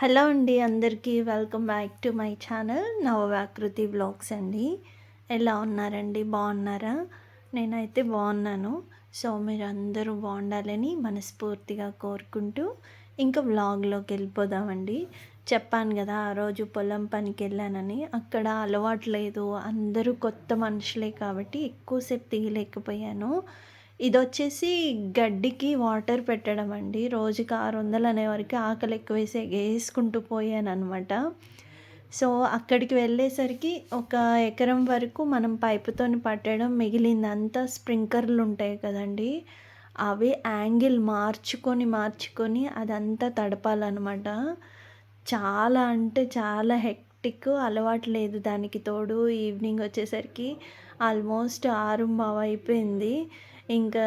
Hello అండి అందరికీ welcome back to my channel నవవాకృతి blogs అండి. ఎలా ఉన్నారండి? బాగున్నారా? నేనైతే బాగున్నాను. సో మీరు అందరూ బాగుండాలని మనస్ఫూర్తిగా కోరుకుంటూ ఇంకా వ్లాగ్లోకి వెళ్ళిపోదామండి. చెప్పాను కదా ఆ రోజు పొలం పనికి వెళ్ళానని. అక్కడ అలవాటు లేదు. అందరూ కొత్త మనుషులే కాబట్టి ఎక్కువసేపు తీయలేకపోయాను. ఇది వచ్చేసి గడ్డికి వాటర్ పెట్టడం అండి. రోజుకి ఆరు వందలు అనే వరకు ఆకలి ఎక్కువ వేసి వేసుకుంటూ పోయాను అనమాట సో అక్కడికి వెళ్ళేసరికి ఒక ఎకరం వరకు మనం పైపుతో పట్టడం మిగిలిందంతా స్ప్రింకర్లు ఉంటాయి కదండి. అవి యాంగిల్ మార్చుకొని మార్చుకొని అదంతా తడపాలన్నమాట. చాలా అంటే చాలా హెక్టిక్ అలవాటు లేదు దానికి తోడు. ఈవినింగ్ వచ్చేసరికి ఆల్మోస్ట్ ఆరు అయిపోయింది ఇంకా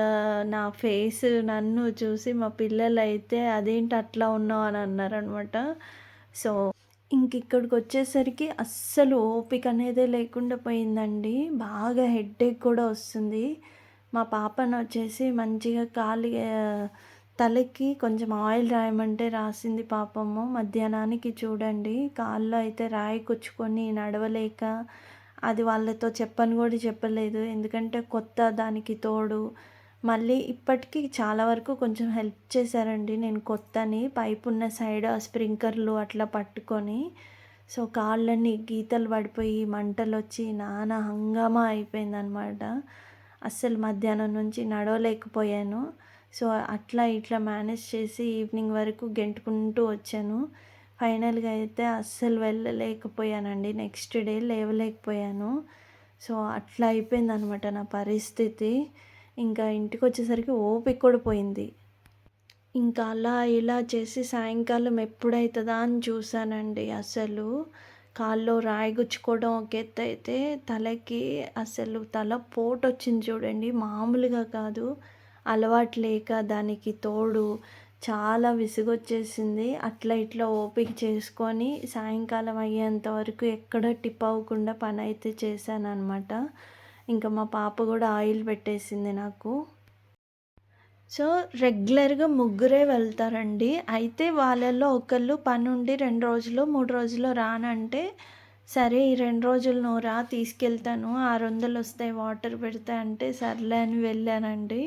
నా ఫేస్ నన్ను చూసి మా పిల్లలు అయితే అదేంటి అట్లా ఉన్నావు? అని అన్నారనమాట సో ఇంక ఇక్కడికి వచ్చేసరికి అస్సలు ఓపిక అనేదే లేకుండా పోయిందండి. బాగా హెడ్ఏక్ కూడా వస్తుంది. మా పాపను వచ్చేసి మంచిగా కాలి తలకి కొంచెం ఆయిల్ రాయమంటే రాసింది పాపము. మధ్యాహ్నానికి చూడండి కాళ్ళు అయితే రాయి కుచ్చుకొని నడవలేక అది వాళ్ళతో చెప్పని కూడా చెప్పలేదు. ఎందుకంటే కొత్త దానికి తోడు. మళ్ళీ ఇప్పటికీ చాలా వరకు కొంచెం హెల్ప్ చేశారండి. నేను కొత్తని పైపు ఉన్న సైడ్ స్ప్రింకర్లు అట్లా పట్టుకొని సో కాళ్ళని గీతలు పడిపోయి మంటలు వచ్చి నానా హంగామా అయిపోయిందనమాట. అస్సలు మధ్యాహ్నం నుంచి నడవలేకపోయాను. సో అట్లా ఇట్లా మేనేజ్ చేసి ఈవినింగ్ వరకు గెంటుకుంటూ వచ్చాను. ఫైనల్గా అయితే అస్సలు వెళ్ళలేకపోయానండి. నెక్స్ట్ డే లేవలేకపోయాను. సో అట్లా అయిపోయింది అనమాట నా పరిస్థితి. ఇంకా ఇంటికి వచ్చేసరికి ఓపిక కూడా పోయింది. ఇంకా అలా ఇలా చేసి సాయంకాలం ఎప్పుడవుతుందా అని చూశానండి అసలు. కాల్లో రాయి గుచ్చుకోవడం ఒక ఎత్తు అయితే తలకి అసలు తల పోటు వచ్చింది చూడండి. మామూలుగా కాదు. అలవాటు లేక దానికి తోడు చాలా విసుగొచ్చేసింది. అట్లా ఇట్లా ఓపిక చేసుకొని సాయంకాలం అయ్యేంత వరకు ఎక్కడ టిప్ అవ్వకుండా పని అయితే చేశాను అనమాట ఇంకా మా పాప కూడా ఆయిల్ పెట్టేసింది నాకు. సో రెగ్యులర్గా ముగ్గురే వెళ్తారండి. అయితే వాళ్ళల్లో ఒకళ్ళు పని ఉండి రెండు రోజులు మూడు రోజులు రానంటే సరే ఈ రెండు రోజులు నువ్వు రా తీసుకెళ్తాను ఆరు వందలు వస్తాయి వాటర్ పెడతా అంటే సర్లే అని వెళ్ళానండి.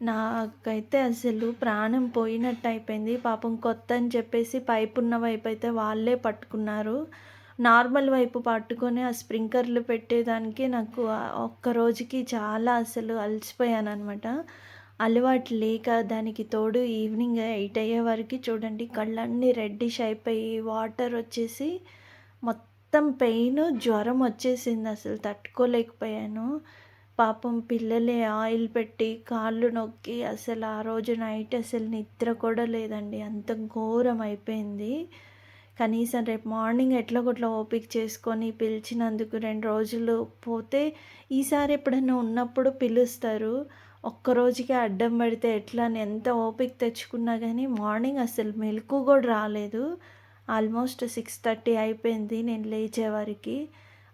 నాకైతే అసలు ప్రాణం పోయినట్టు అయిపోయింది. పాపం కొత్త అని చెప్పేసి పైపు ఉన్న వైపు అయితే వాళ్ళే పట్టుకున్నారు. నార్మల్ వైపు పట్టుకొని ఆ స్ప్రింకర్లు పెట్టేదానికి నాకు ఒక్క రోజుకి చాలా అసలు అలసిపోయాను అనమాట అలవాటు లేక దానికి తోడు ఈవినింగ్ ఎయిట్ అయ్యే వరకు చూడండి కళ్ళన్నీ రెడ్డిష్ అయిపోయి వాటర్ వచ్చేసి మొత్తం పెయిన్ జ్వరం వచ్చేసింది అసలు తట్టుకోలేకపోయాను. పాపం పిల్లలే ఆయిల్ పెట్టి కాళ్ళు నొక్కి అసలు ఆ రోజు నైట్ అసలు నిద్ర కూడా లేదండి. అంత ఘోరం అయిపోయింది. కనీసం రేపు మార్నింగ్ ఎట్లా కొట్లా ఓపిక చేసుకొని పిలిచినందుకు రెండు రోజులు పోతే ఈసారి ఎప్పుడైనా ఉన్నప్పుడు పిలుస్తారు. ఒక్కరోజుకి అడ్డం పడితే ఎట్లా అని ఎంత ఓపిక తెచ్చుకున్నా కానీ మార్నింగ్ అసలు మెలకు కూడా రాలేదు. ఆల్మోస్ట్ సిక్స్ థర్టీ అయిపోయింది నేను లేచేవారికి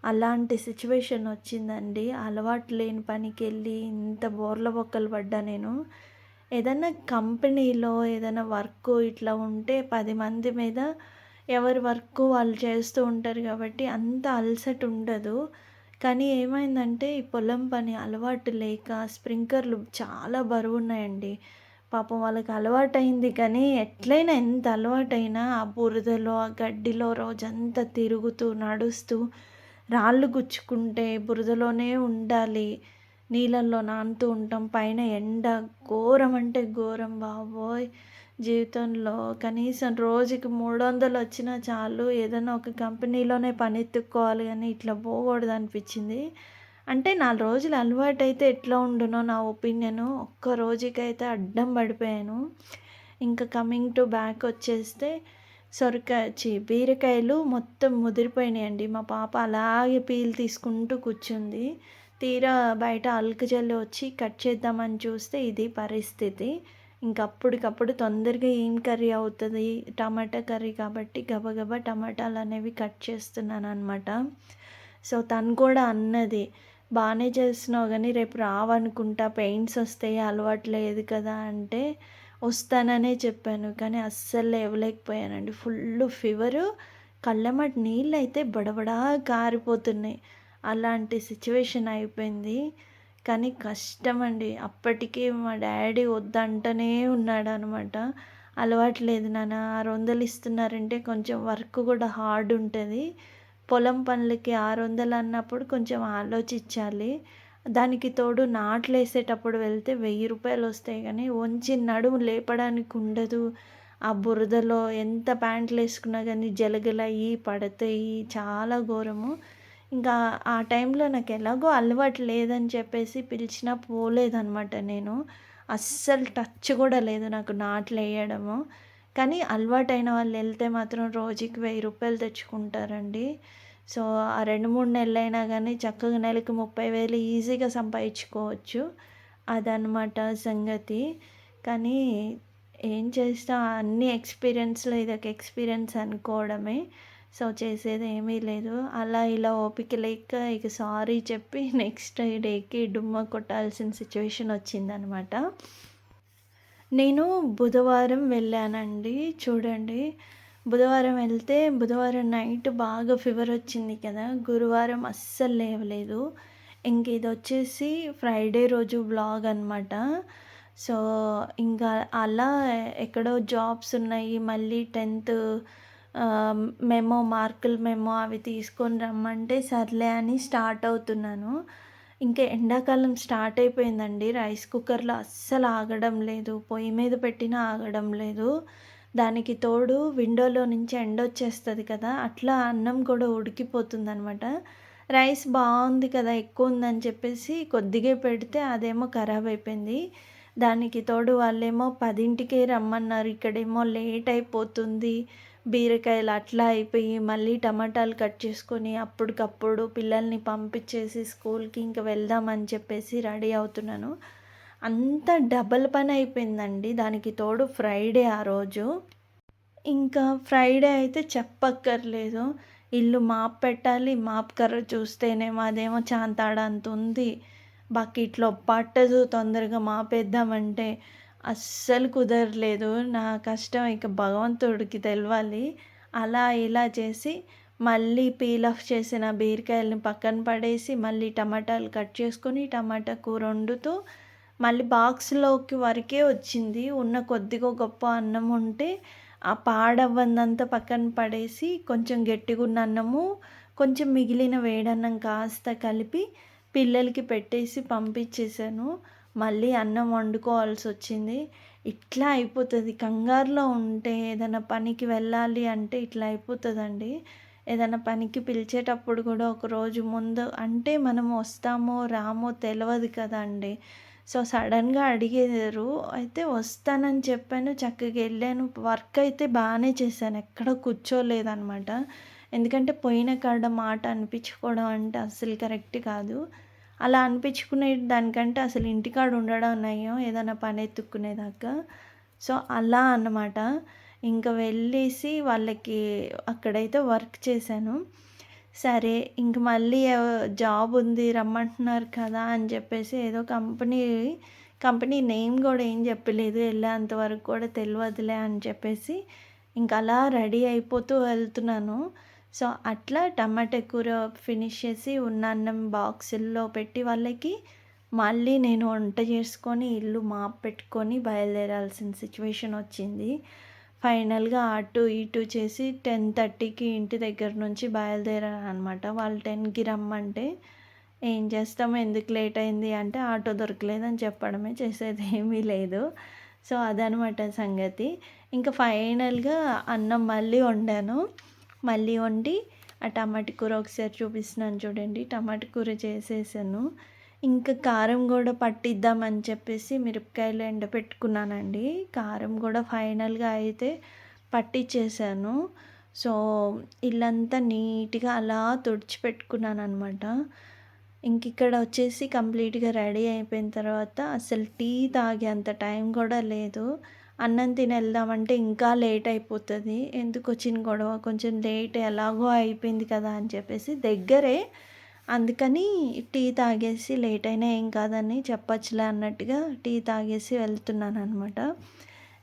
అలాంటి సిచ్యువేషన్ వచ్చిందండి. అలవాటు లేని పనికి వెళ్ళి ఇంత బోర్ల బొక్కలు పడ్డా నేను. ఏదైనా కంపెనీలో ఏదైనా వర్క్ ఇట్లా ఉంటే పది మంది మీద ఎవరి వర్క్ వాళ్ళు చేస్తూ ఉంటారు కాబట్టి అంత అలసట ఉండదు. కానీ ఏమైందంటే ఈ పొలం పని అలవాటు లేక స్ప్రింకర్లు చాలా బరువు ఉన్నాయండి పాపం వాళ్ళకి అలవాటైంది కానీ ఎట్లయినా ఎంత అలవాటైనా ఆ బురదలో ఆ గడ్డిలో రోజంతా తిరుగుతూ నడుస్తూ రాళ్ళు గుచ్చుకుంటే బురదలోనే ఉండాలి. నీళ్ళల్లో నానుతూ ఉంటాం. పైన ఎండ ఘోరం అంటే ఘోరం బాబోయ్. జీవితంలో కనీసం రోజుకి మూడు వందలు వచ్చినా చాలు ఏదైనా ఒక కంపెనీలోనే పని ఎత్తుక్కోవాలి కానీ ఇట్లా పోకూడదు అనిపించింది. అంటే నాలుగు రోజులు అలవాటు అయితే ఎట్లా ఉండునో నా ఒపీనియను ఒక్క రోజుకైతే అడ్డం పడిపోయాను. ఇంకా కమింగ్ టు బ్యాక్ వచ్చేస్తే సొరకాయ చి బీరకాయలు మొత్తం ముదిరిపోయినాయండి. మా పాప అలాగే పీల్ తీసుకుంటూ కూర్చుంది. తీరా బయట అల్కజల్లు వచ్చి కట్ చేద్దామని చూస్తే ఇది పరిస్థితి. ఇంకప్పటికప్పుడు తొందరగా ఏం కర్రీ అవుతుంది? టమాటా కర్రీ కాబట్టి గబగబా టమాటాలు అనేవి కట్ చేస్తున్నాను అనమాట సో తను కూడా అన్నది బాగానే చేస్తున్నావు కానీ రేపు రావనుకుంటా పెయింట్స్ వస్తాయి అలవాటు లేదు కదా అంటే వస్తాననే చెప్పాను కానీ అస్సలు లేవలేకపోయానండి. ఫుల్ ఫీవరు కళ్ళమటి నీళ్ళు అయితే బడబడా కారిపోతున్నాయి. అలాంటి సిచ్యువేషన్ అయిపోయింది. కానీ కష్టం అండి అప్పటికి మా డాడీ వద్దంటనే ఉన్నాడు అనమాట అలవాటు లేదు నాన్న. ఆరు వందలు ఇస్తున్నారంటే కొంచెం వర్క్ కూడా హార్డ్ ఉంటుంది. పొలం పనులకి ఆరు వందలు అన్నప్పుడు కొంచెం ఆలోచించాలి. దానికి తోడు నాట్లు వేసేటప్పుడు వెళ్తే వెయ్యి రూపాయలు వస్తాయి కానీ వంచి నడుము లేపడానికి ఉండదు. ఆ బురదలో ఎంత ప్యాంట్లు వేసుకున్నా కానీ జలగలయి పడతాయి చాలా ఘోరము. ఇంకా ఆ టైంలో నాకు ఎలాగో అలవాటు లేదని చెప్పేసి పిలిచినా పోలేదనమాట నేను. అస్సలు టచ్ కూడా లేదు నాకు నాట్లు వేయడము కానీ అలవాటైన వాళ్ళు వెళ్తే మాత్రం రోజుకి వెయ్యి రూపాయలు తెచ్చుకుంటారండి. సో ఆ రెండు మూడు నెలలు అయినా కానీ చక్కగా నెలకి ముప్పై వేలు ఈజీగా సంపాదించుకోవచ్చు. అదనమాట సంగతి. కానీ ఏం చేస్తా అన్ని ఎక్స్పీరియన్స్లో ఇదొక ఎక్స్పీరియన్స్ అనుకోవడమే. సో చేసేది ఏమీ లేదు. అలా ఇలా ఓపిక లేక ఇక సారీ చెప్పి నెక్స్ట్ డేకి డుమ్మ కొట్టాల్సిన సిచ్యువేషన్ వచ్చిందనమాట నేను బుధవారం వెళ్ళానండి. చూడండి. బుధవారం వెళ్తే బుధవారం నైట్ బాగా ఫీవర్ వచ్చింది కదా. గురువారం అస్సలు లేవలేదు. ఇంక ఇది వచ్చేసి ఫ్రైడే రోజు బ్లాగ్ అనమాట సో ఇంకా అలా ఎక్కడో జాబ్స్ ఉన్నాయి. మళ్ళీ టెన్త్ మెమో మార్కులు మెమో అవి తీసుకొని రమ్మంటే సర్లే అని స్టార్ట్ అవుతున్నాను. ఇంకా ఎండాకాలం స్టార్ట్ అయిపోయిందండి. రైస్ కుక్కర్లో అస్సలు ఆగడం లేదు. పొయ్యి మీద పెట్టినా ఆగడం లేదు. దానికి తోడు విండోలో నుంచి ఎండ వచ్చేస్తుంది కదా అట్లా అన్నం కూడా ఉడికిపోతుంది అనమాట రైస్ బాగుంది కదా ఎక్కువ ఉందని చెప్పేసి కొద్దిగా పెడితే అదేమో ఖరాబ్ అయిపోయింది. దానికి తోడు వాళ్ళేమో పదింటికే రమ్మన్నారు ఇక్కడేమో లేట్ అయిపోతుంది బీరకాయలు అట్లా అయిపోయి మళ్ళీ టమాటాలు కట్ చేసుకొని అప్పటికప్పుడు పిల్లల్ని పంపించేసి స్కూల్కి ఇంకా వెళ్దామని చెప్పేసి రెడీ అవుతున్నాను. అంత డబల్ పని అయిపోయిందండి. దానికి తోడు ఫ్రైడే ఆ రోజు. ఇంకా ఫ్రైడే అయితే చెప్పక్కర్లేదు. ఇల్లు మాప్ పెట్టాలి మాప్ కర్ర చూస్తేనేమో అదేమో చాంతాడ ఉంది. బకెట్లో పట్టదు తొందరగా మాపేద్దామంటే అస్సలు కుదరలేదు. నా కష్టం ఇక భగవంతుడికి తెలవాలి. అలా ఇలా చేసి మళ్ళీ పీల్ ఆఫ్ చేసిన బీరకాయలని పక్కన పడేసి మళ్ళీ టమాటాలు కట్ చేసుకొని టమాటా కూర వండుతూ మళ్ళీ బాక్స్లోకి వరకే వచ్చింది. ఉన్న కొద్దిగా గొప్ప అన్నం ఉంటే ఆ పాడవ్వందంతా పక్కన పడేసి కొంచెం గట్టిగా ఉన్న అన్నము కొంచెం మిగిలిన వేడన్నం కాస్త కలిపి పిల్లలకి పెట్టేసి పంపించేశాను. మళ్ళీ అన్నం వండుకోవాల్సి వచ్చింది. ఇట్లా అయిపోతుంది. కంగారులో ఉంటే ఏదైనా పనికి వెళ్ళాలి అంటే ఇట్లా అయిపోతుందండి. ఏదైనా పనికి పిలిచేటప్పుడు కూడా ఒక రోజు ముందు అంటే మనం వస్తామో రామో తెలియదు కదా అండి సో సడన్గా అడిగేదారు అయితే వస్తానని చెప్పాను చక్కగా వెళ్ళాను వర్క్ అయితే బాగానే చేశాను ఎక్కడ కూర్చోలేదనమాట. ఎందుకంటే పోయిన కాడ మాట అనిపించుకోవడం అంటే అస్సలు కరెక్ట్ కాదు. అలా అనిపించుకునే దానికంటే అసలు ఇంటికాడ ఉండడం నయం ఏదైనా పని ఎత్తుక్కునేదాకా. సో అలా అన్నమాట. ఇంకా వెళ్ళేసి వాళ్ళకి అక్కడైతే వర్క్ చేశాను. సరే ఇంక మళ్ళీ జాబ్ ఉంది రమ్మంటున్నారు కదా అని చెప్పేసి ఏదో కంపెనీ కంపెనీ నేమ్ కూడా ఏం చెప్పలేదు వెళ్ళేంతవరకు కూడా తెలియదులే అని చెప్పేసి ఇంక అలా రెడీ అయిపోతూ వెళ్తున్నాను. సో అట్లా టమాటా కూర ఫినిష్ చేసి ఉన్న అన్నం బాక్సుల్లో పెట్టి వాళ్ళకి మళ్ళీ నేను వంట చేసుకొని ఇల్లు మాప్ పెట్టుకొని బయలుదేరాల్సిన సిచ్యువేషన్ వచ్చింది. ఫైనల్గా అటు ఇటు చేసి టెన్ థర్టీకి ఇంటి దగ్గర నుంచి బయలుదేరాను అనమాట వాళ్ళు టెన్కి రమ్మంటే ఏం చేస్తాము ఎందుకు లేట్ అయింది? అంటే ఆటో దొరకలేదని చెప్పడమే చేసేది ఏమీ లేదు. సో అదనమాట సంగతి. ఇంకా ఫైనల్గా అన్నం మళ్ళీ వండాను. మళ్ళీ వండి ఆ టమాటా కూర ఒకసారి చూపిస్తున్నాను చూడండి. టమాటా కూర చేసేసాను. ఇంకా కారం కూడా పట్టిద్దామని చెప్పేసి మిరపకాయలు ఎండపెట్టుకున్నానండి కారం కూడా ఫైనల్గా అయితే పట్టించేసాను సో ఇల్లంతా నీట్గా అలా తుడిచిపెట్టుకున్నాను అనమాట ఇంక ఇక్కడ వచ్చేసి కంప్లీట్గా రెడీ అయిపోయిన తర్వాత అసలు టీ తాగేంత టైం కూడా లేదు. అన్నం తిని వెళ్దామంటే ఇంకా లేట్ అయిపోతుంది. ఎందుకు వచ్చిన గొడవ? కొంచెం లేట్ ఎలాగో అయిపోయింది కదా అని చెప్పేసి దగ్గరే అందుకని టీ తాగేసి లేట్ అయినా ఏం కాదని చెప్పచ్చులే అన్నట్టుగా టీ తాగేసి వెళ్తున్నాను అనమాట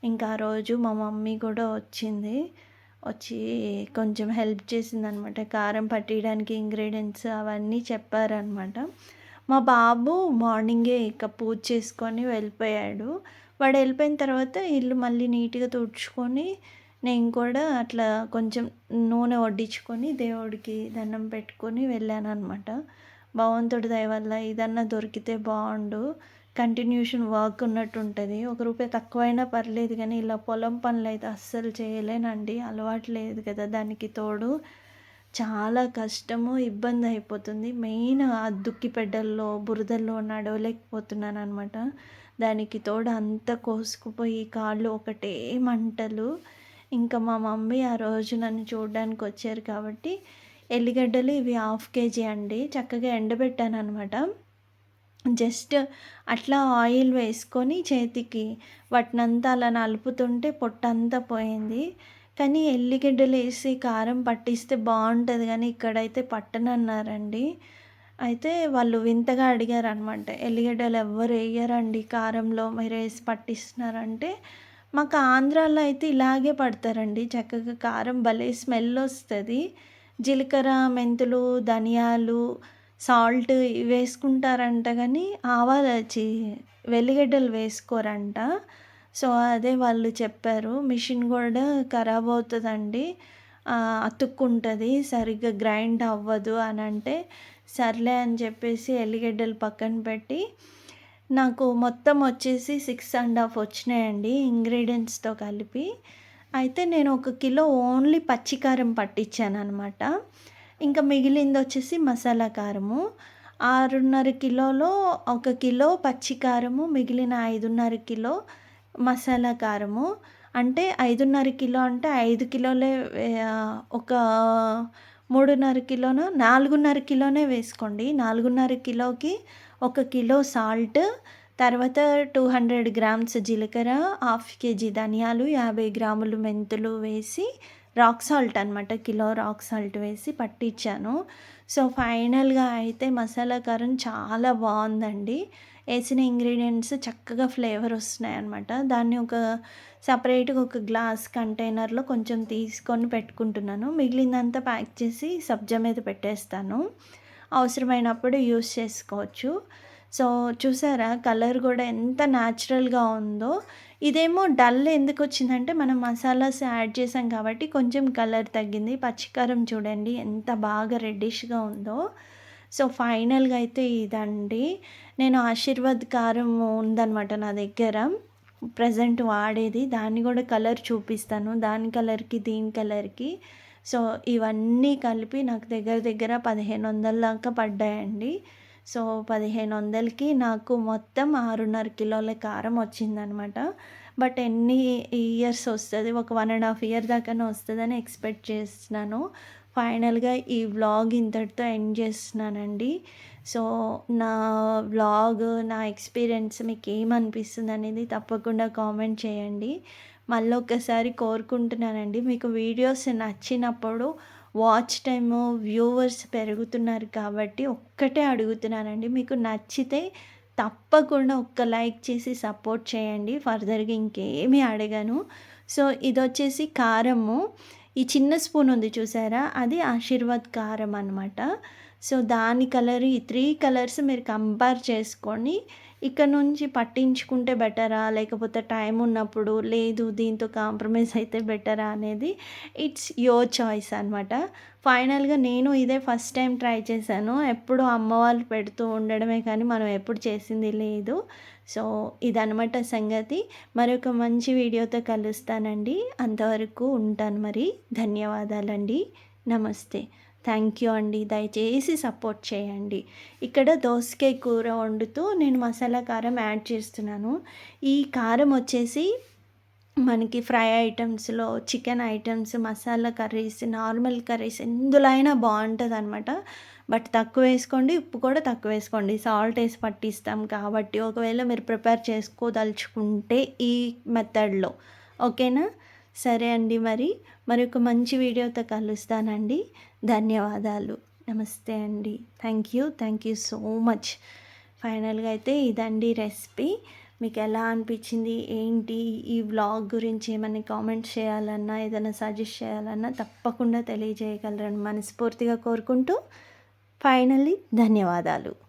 ఇంకా ఆ రోజు మా మమ్మీ కూడా వచ్చింది. వచ్చి కొంచెం హెల్ప్ చేసిందనమాట కారం పట్టేయడానికి ఇంగ్రీడియంట్స్ అవన్నీ చెప్పారనమాట మా బాబు మార్నింగే ఇక పూజ చేసుకొని వెళ్ళిపోయాడు. వాడు వెళ్ళిపోయిన తర్వాత ఇల్లు మళ్ళీ నీట్గా తుడుచుకొని నేను కూడా అట్లా కొంచెం నూనె వడ్డించుకొని దేవుడికి దండం పెట్టుకొని వెళ్ళాను అనమాట భగవంతుడి దయ వల్ల ఇదన్నా దొరికితే బాగుండు. కంటిన్యూషన్ వర్క్ ఉన్నట్టు ఉంటుంది. ఒక రూపాయి తక్కువైనా పర్లేదు కానీ ఇలా పొలం పనులు అయితే అస్సలు చేయలేనండి. అలవాటు లేదు కదా దానికి తోడు. చాలా కష్టము ఇబ్బంది అయిపోతుంది. మెయిన్ ఆ దుక్కి పెడ్డల్లో బురదల్లో నడవలేకపోతున్నాను అనమాట దానికి తోడు అంతా కోసుకుపోయి కాళ్ళు ఒకటే మంటలు. ఇంకా మా మమ్మీ ఆ రోజు నన్ను చూడడానికి వచ్చారు కాబట్టి ఎల్లిగడ్డలు ఇవి హాఫ్ కేజీ అండి. చక్కగా ఎండబెట్టాను అనమాట జస్ట్ అట్లా ఆయిల్ వేసుకొని చేతికి వాటినంతా అలా నలుపుతుంటే పొట్టంతా పోయింది. కానీ ఎల్లిగడ్డలు వేసి కారం పట్టిస్తే బాగుంటుంది కానీ ఇక్కడైతే పట్టనన్నారండి. అయితే వాళ్ళు వింతగా అడిగారు అనమాట ఎల్లిగడ్డలు ఎవ్వరు వేయరండి కారంలో మీరు వేసి పట్టిస్తున్నారంటే. మాకు ఆంధ్రాలో అయితే ఇలాగే పడతారండి. చక్కగా కారం భలే స్మెల్ వస్తుంది. జీలకర్ర మెంతులు ధనియాలు సాల్ట్ వేసుకుంటారంట కానీ ఆవాలు చి వెల్లిగడ్డలు వేసుకోరంట. సో అదే వాళ్ళు చెప్పారు. మిషన్ కూడా ఖరాబ్ అవుతుందండి. అతుక్కుంటుంది. సరిగ్గా గ్రైండ్ అవ్వదు అని అంటే సర్లే అని చెప్పేసి ఎల్లిగడ్డలు పక్కన పెట్టి నాకు మొత్తం వచ్చేసి సిక్స్ అండ్ హాఫ్ వచ్చినాయండి ఇంగ్రీడియంట్స్తో కలిపి. అయితే నేను ఒక కిలో ఓన్లీ పచ్చికారం పట్టించాను అనమాట ఇంకా మిగిలింది వచ్చేసి మసాలా కారము. ఆరున్నర కిలోలో ఒక కిలో పచ్చికారము మిగిలిన ఐదున్నర కిలో మసాలా కారము. అంటే ఐదున్నర కిలో అంటే ఐదు కిలోలే ఒక మూడున్నర కిలోను నాలుగున్నర కిలోనే వేసుకోండి. నాలుగున్నర కిలోకి ఒక కిలో సాల్ట్ తర్వాత టూ హండ్రెడ్ గ్రామ్స్ జీలకర్ర హాఫ్ కేజీ ధనియాలు యాభై గ్రాములు మెంతులు వేసి రాక్ సాల్ట్ అనమాట కిలో రాక్ సాల్ట్ వేసి పట్టించాను సో ఫైనల్గా అయితే మసాలా కారం చాలా బాగుందండి. వేసిన ఇంగ్రీడియంట్స్ చక్కగా ఫ్లేవర్ వస్తున్నాయి అనమాట దాన్ని ఒక సపరేట్గా ఒక గ్లాస్ కంటైనర్లో కొంచెం తీసుకొని పెట్టుకుంటున్నాను. మిగిలిందంతా ప్యాక్ చేసి సబ్జా మీద పెట్టేస్తాను. అవసరమైనప్పుడు యూస్ చేసుకోవచ్చు. సో చూసారా? కలర్ కూడా ఎంత న్యాచురల్గా ఉందో. ఇదేమో డల్ ఎందుకు వచ్చిందంటే మనం మసాలాస్ యాడ్ చేసాం కాబట్టి కొంచెం కలర్ తగ్గింది. పచ్చికారం చూడండి ఎంత బాగా రెడ్డిష్గా ఉందో. సో ఫైనల్గా అయితే ఇదండి. నేను ఆశీర్వాద్ కారం ఉందన్నమాట నా దగ్గర. ప్రజెంట్ వాడేది. దాన్ని కూడా కలర్ చూపిస్తాను. దాని కలర్కి దీని కలర్కి. సో ఇవన్నీ కలిపి నాకు దగ్గర దగ్గర పదిహేను వందల దాకా పడ్డాయండి. సో పదిహేను వందలకి నాకు మొత్తం ఆరున్నర కిలోల కారం వచ్చిందనమాట. బట్ ఎన్ని ఇయర్స్ వస్తుంది? ఒక వన్ అండ్ హాఫ్ ఇయర్ దాకానే వస్తుందని ఎక్స్పెక్ట్ చేస్తున్నాను. ఫైనల్గా ఈ వ్లాగ్ ఇంతటితో ఎండ్ చేస్తున్నానండి. సో నా వ్లాగ్ నా ఎక్స్పీరియన్స్ మీకు ఏమనిపిస్తుంది అనేది తప్పకుండా కామెంట్ చేయండి. మళ్ళీ ఒకసారి కోరుకుంటున్నానండి. మీకు వీడియోస్ నచ్చినప్పుడు వాచ్ టైము వ్యూవర్స్ పెరుగుతున్నారు కాబట్టి ఒక్కటే అడుగుతున్నానండి. మీకు నచ్చితే తప్పకుండా ఒక్క లైక్ చేసి సపోర్ట్ చేయండి. ఫర్దర్గా ఇంకేమీ అడగను. సో ఇది వచ్చేసి కారము. ఈ చిన్న స్పూన్ ఉంది చూసారా? అది ఆశీర్వాద్ కారం అనమాట సో దాని కలర్ ఈ త్రీ కలర్స్ మీరు కంపేర్ చేసుకొని ఇక్కడ నుంచి పట్టించుకుంటే బెటరా? లేకపోతే టైం ఉన్నప్పుడు లేదు దీంతో కాంప్రమైజ్ అయితే బెటరా అనేది ఇట్స్ యోర్ చాయిస్ అనమాట ఫైనల్గా నేను ఇదే ఫస్ట్ టైం ట్రై చేశాను. ఎప్పుడు అమ్మ వాళ్ళు పెడుతూ ఉండడమే కానీ మనం ఎప్పుడు చేసింది లేదు. సో ఇదనమాట సంగతి. మరొక మంచి వీడియోతో కలుస్తానండి. అంతవరకు ఉంటాను మరి. ధన్యవాదాలండి. నమస్తే. థ్యాంక్ యూ అండి. దయచేసి సపోర్ట్ చేయండి. ఇక్కడ దోసకాయ కూర వండుతూ నేను మసాలా కారం యాడ్ చేస్తున్నాను. ఈ కారం వచ్చేసి మనకి fry ఐటమ్స్లో chicken items masala curries normal curries ఎందులో అయినా బాగుంటుంది అనమాట బట్ తక్కువ వేసుకోండి ఉప్పు కూడా తక్కువ వేసుకోండి. సాల్ట్ వేసి పట్టిస్తాం కాబట్టి ఒకవేళ మీరు ప్రిపేర్ చేసుకోదలుచుకుంటే ఈ మెథడ్లో. ఓకేనా? సరే అండి మరి. మరొక మంచి వీడియోతో కలుస్తానండి. ధన్యవాదాలు. నమస్తే అండి. Thank you. Thank you so much. ఫైనల్గా అయితే ఇదండి రెసిపీ. మీకు ఎలా అనిపించింది? ఏంటి? ఈ వ్లాగ్ గురించి ఏమైనా కామెంట్ చేయాలన్నా ఏదైనా సజెస్ట్ చేయాలన్నా తప్పకుండా తెలియజేయగలరని మనస్ఫూర్తిగా కోరుకుంటూ ఫైనల్లీ ధన్యవాదాలు.